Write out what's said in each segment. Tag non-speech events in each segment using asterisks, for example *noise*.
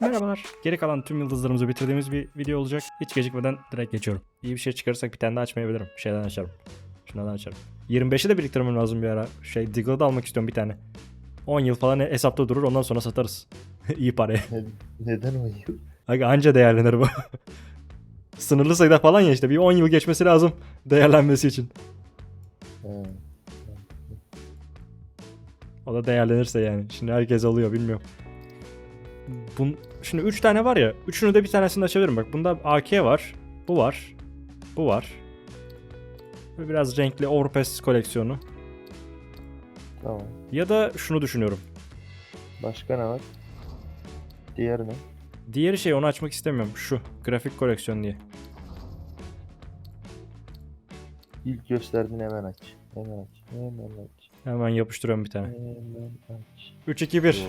Merhabalar. Geri kalan tüm yıldızlarımızı bitirdiğimiz bir video olacak. Hiç gecikmeden direkt geçiyorum. İyi bir şey çıkarırsak bir tane daha açmayabilirim. Bir şeyden açarım. Şundan açarım. 25'i de biriktirmem lazım bir ara. Şey Diggle'ı da almak istiyorum bir tane. 10 yıl falan hesapta durur ondan sonra satarız. *laughs* İyi paraya. Ne- neden o yıl? Aga anca değerlenir bu. *laughs* Sınırlı sayıda falan ya işte bir 10 yıl geçmesi lazım değerlenmesi için. O da değerlenirse yani. Şimdi herkes alıyor bilmiyorum. Bun, şimdi 3 tane var ya. Üçünü de bir tanesini açabilirim. Bak bunda AK var. Bu var. Bu var. Ve biraz renkli Overpass koleksiyonu. Tamam. Ya da şunu düşünüyorum. Başka ne var? Diğer ne? Diğeri şey onu açmak istemiyorum. Şu grafik koleksiyon diye. İlk gösterdiğin hemen aç. Hemen aç. Hemen aç. Hemen yapıştırıyorum bir tane. Hemen aç. 3 2 1.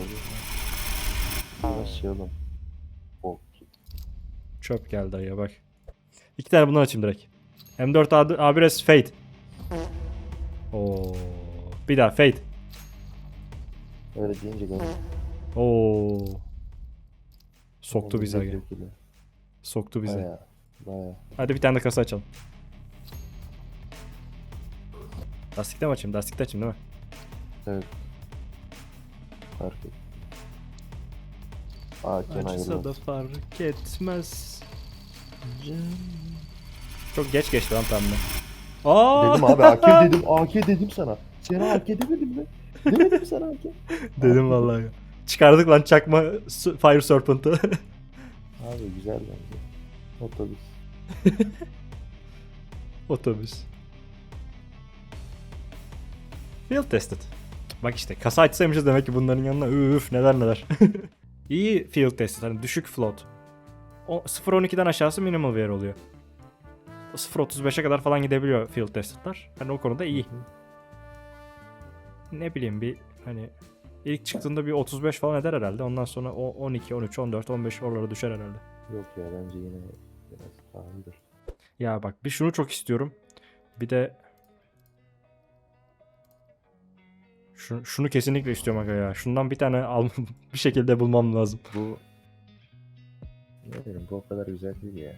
Ok. Çöp geldi dayıya bak. İki tane bundan açayım direkt. M4 A- A1S Fate. Oo. Bir daha Fate. Öyle deyince gel. Oo. Soktu dökülü. Soktu bizi. Baya. Baya. Hadi bir tane de kasa açalım. Lastikte mi açayım? Lastikte açayım değil mi? Evet. Fark. Aa Ken Acısa da ayrılmaz. fark etmez. Çok geç geçti lan pembe. Aa! *laughs* Dedim abi AK dedim. AK dedim sana. Sana AK demedim mi? Demedim sana AK. *laughs* Dedim vallahi. Çıkardık lan çakma su- Fire Serpent'ı. *laughs* Abi güzel bence. Otobüs. Otobüs. Field tested. Bak işte kasa açsaymışız demek ki bunların yanına üf neler neler. İyi field tested hani düşük float. O 0.12'den aşağısı minimal wear oluyor. O 0.35'e kadar falan gidebiliyor field tested'lar. Hani o konuda iyi. Ne bileyim bir hani ilk çıktığında bir 35 falan eder herhalde. Ondan sonra o 12, 13, 14, 15 oralara düşer herhalde. Yok ya bence yine biraz pahalıdır. Ya bak bir şunu çok istiyorum. Bir de şu, şunu kesinlikle istiyorum aga ya. Şundan bir tane al *laughs* bir şekilde bulmam lazım. Bu ne bileyim bu o kadar güzel değil ya.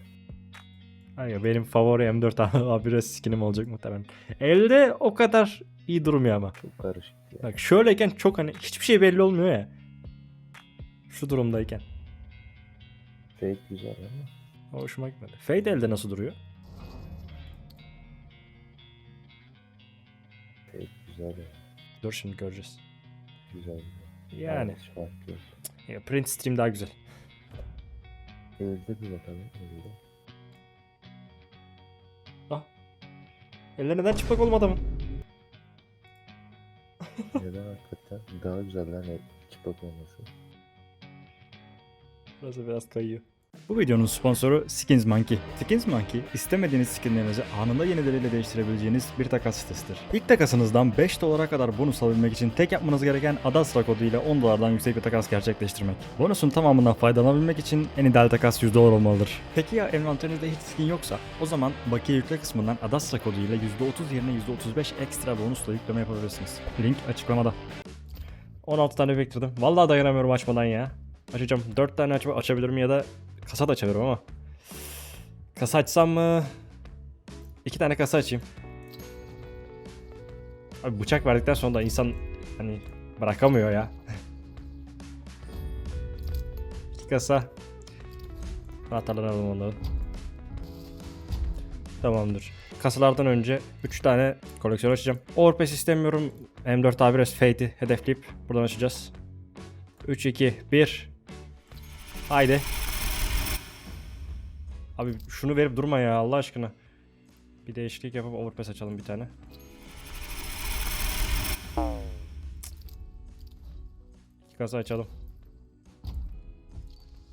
Ay benim favori M4 *laughs* A1S skinim olacak muhtemelen. Elde o kadar iyi durmuyor ama. Çok karışık ya. Bak şöyleyken çok hani hiçbir şey belli olmuyor ya. Şu durumdayken. Fake güzel ama. Hoşuma gitmedi. Fade elde nasıl duruyor? Fake güzel ya. Dur şimdi göreceğiz. Güzel. Yani. Farklı. Ya, print stream daha güzel. Elde bir bakalım. Elde. Eller neden çıplak olmadı mı? Neden hakikaten daha güzel lan hep çıplak olması. Burası biraz kayıyor. Bu videonun sponsoru Skins Monkey. Skins Monkey, istemediğiniz skinlerinizi anında yenileriyle değiştirebileceğiniz bir takas sitesidir. İlk takasınızdan 5 dolara kadar bonus alabilmek için tek yapmanız gereken Adastra kodu ile 10 dolardan yüksek bir takas gerçekleştirmek. Bonusun tamamından faydalanabilmek için en ideal takas 100 dolar olmalıdır. Peki ya envanterinizde hiç skin yoksa? O zaman bakiye yükle kısmından Adastra kodu ile %30 yerine %35 ekstra bonusla yükleme yapabilirsiniz. Link açıklamada. 16 tane bekledim. Vallahi dayanamıyorum açmadan ya. Açacağım. 4 tane aç açabilirim ya da kasa da açabilirim ama. Kasa açsam mı? 2 tane kasa açayım. Abi bıçak verdikten sonra da insan hani bırakamıyor ya. *laughs* İki kasa. Anahtarları alalım onları. Tamamdır. Kasalardan önce 3 tane koleksiyon açacağım. Overpass istemiyorum. M4 A1S Fate'i hedefleyip buradan açacağız. 3, 2, 1. Haydi. Abi şunu verip durma ya Allah aşkına. Bir değişiklik yapıp overpass açalım bir tane. İki kasa açalım.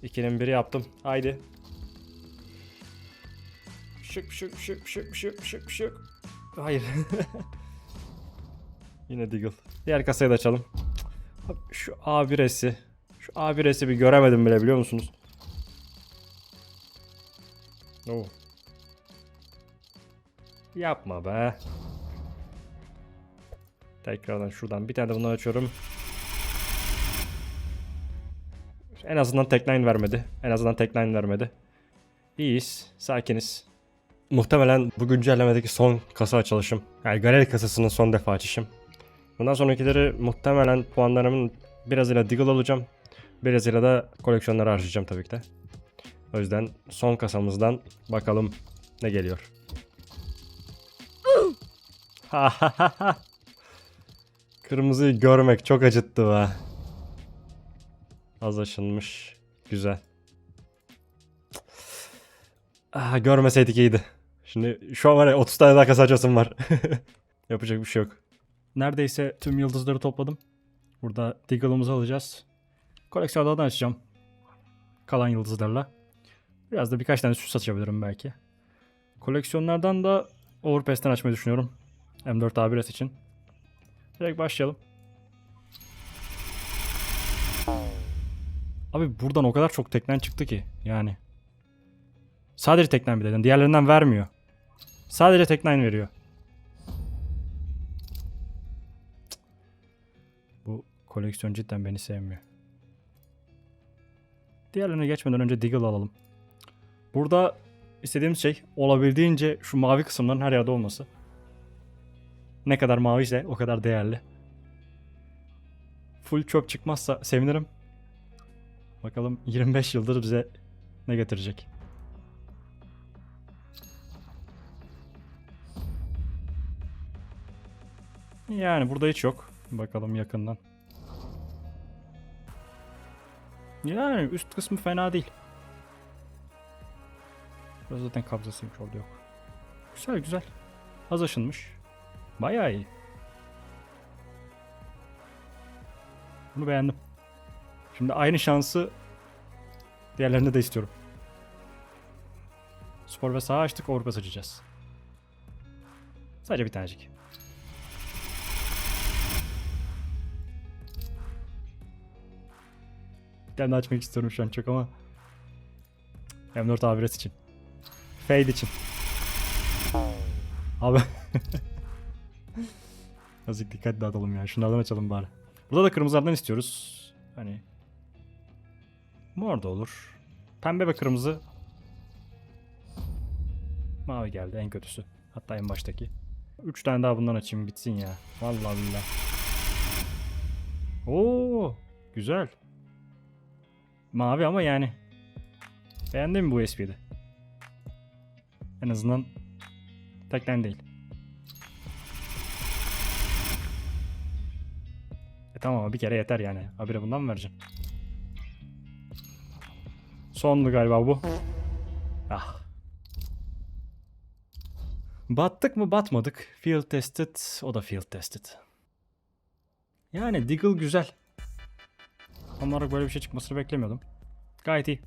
İkinin biri yaptım. Haydi. Şık şık şık şık şık şık şık. Hayır. *laughs* Yine Deagle. Diğer kasayı da açalım. Şu A1S'i. Şu A1S'i bir göremedim bile biliyor musunuz? Oo. Yapma be. Tekrardan şuradan bir tane de bunu açıyorum. En azından tek line vermedi. En azından tek line vermedi. İyiyiz. Sakiniz. Muhtemelen bu güncellemedeki son kasa açılışım. Yani galeri kasasının son defa açışım. Bundan sonrakileri muhtemelen puanlarımın birazıyla Deagle alacağım. Birazıyla da koleksiyonlara harcayacağım tabii ki de. O yüzden son kasamızdan bakalım ne geliyor. *laughs* Kırmızıyı görmek çok acıttı be. Az aşınmış. Güzel. Ah, görmeseydik iyiydi. Şimdi şu an var ya 30 tane daha kasa var. *laughs* Yapacak bir şey yok. Neredeyse tüm yıldızları topladım. Burada Deagle'ımızı alacağız. Koleksiyonlardan açacağım. Kalan yıldızlarla. Biraz da birkaç tane süs açabilirim belki. Koleksiyonlardan da Overpass'ten açmayı düşünüyorum. M4 A1S için. Direkt başlayalım. Abi buradan o kadar çok teknen çıktı ki yani. Sadece teknen bir de. Diğerlerinden vermiyor. Sadece teknen veriyor. Bu koleksiyon cidden beni sevmiyor. Diğerlerine geçmeden önce Deagle alalım. Burada istediğimiz şey olabildiğince şu mavi kısımların her yerde olması. Ne kadar mavi ise o kadar değerli. Full çöp çıkmazsa sevinirim. Bakalım 25 yıldır bize ne getirecek. Yani burada hiç yok. Bakalım yakından. Yani üst kısmı fena değil. Burası zaten kabzasıymış orada yok. Güzel güzel. Az aşınmış. Bayağı iyi. Bunu beğendim. Şimdi aynı şansı diğerlerinde de istiyorum. Spor ve saha açtık, Avrupa seçeceğiz. Sadece bir tanecik. Bir tane açmak istiyorum şu an çok ama. M4 A1S için. Fade için. Abi. Azıcık dikkat dağıtalım ya. Şunlardan açalım bari. Burada da kırmızılardan istiyoruz. Hani. Mor da olur. Pembe ve kırmızı. Mavi geldi en kötüsü. Hatta en baştaki. 3 tane daha bundan açayım bitsin ya. Vallahi billahi. Oo, güzel. Mavi ama yani. Beğendin mi bu USB'de? En azından tekten değil. E tamam ama bir kere yeter yani. Habire bundan mı vereceğim? Sondu galiba bu. Ah. Battık mı batmadık. Field tested. O da field tested. Yani Deagle güzel. Tam olarak böyle bir şey çıkmasını beklemiyordum. Gayet iyi.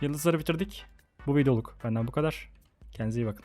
Yıldızları bitirdik. Bu videoluk benden bu kadar. Kendinize iyi bakın.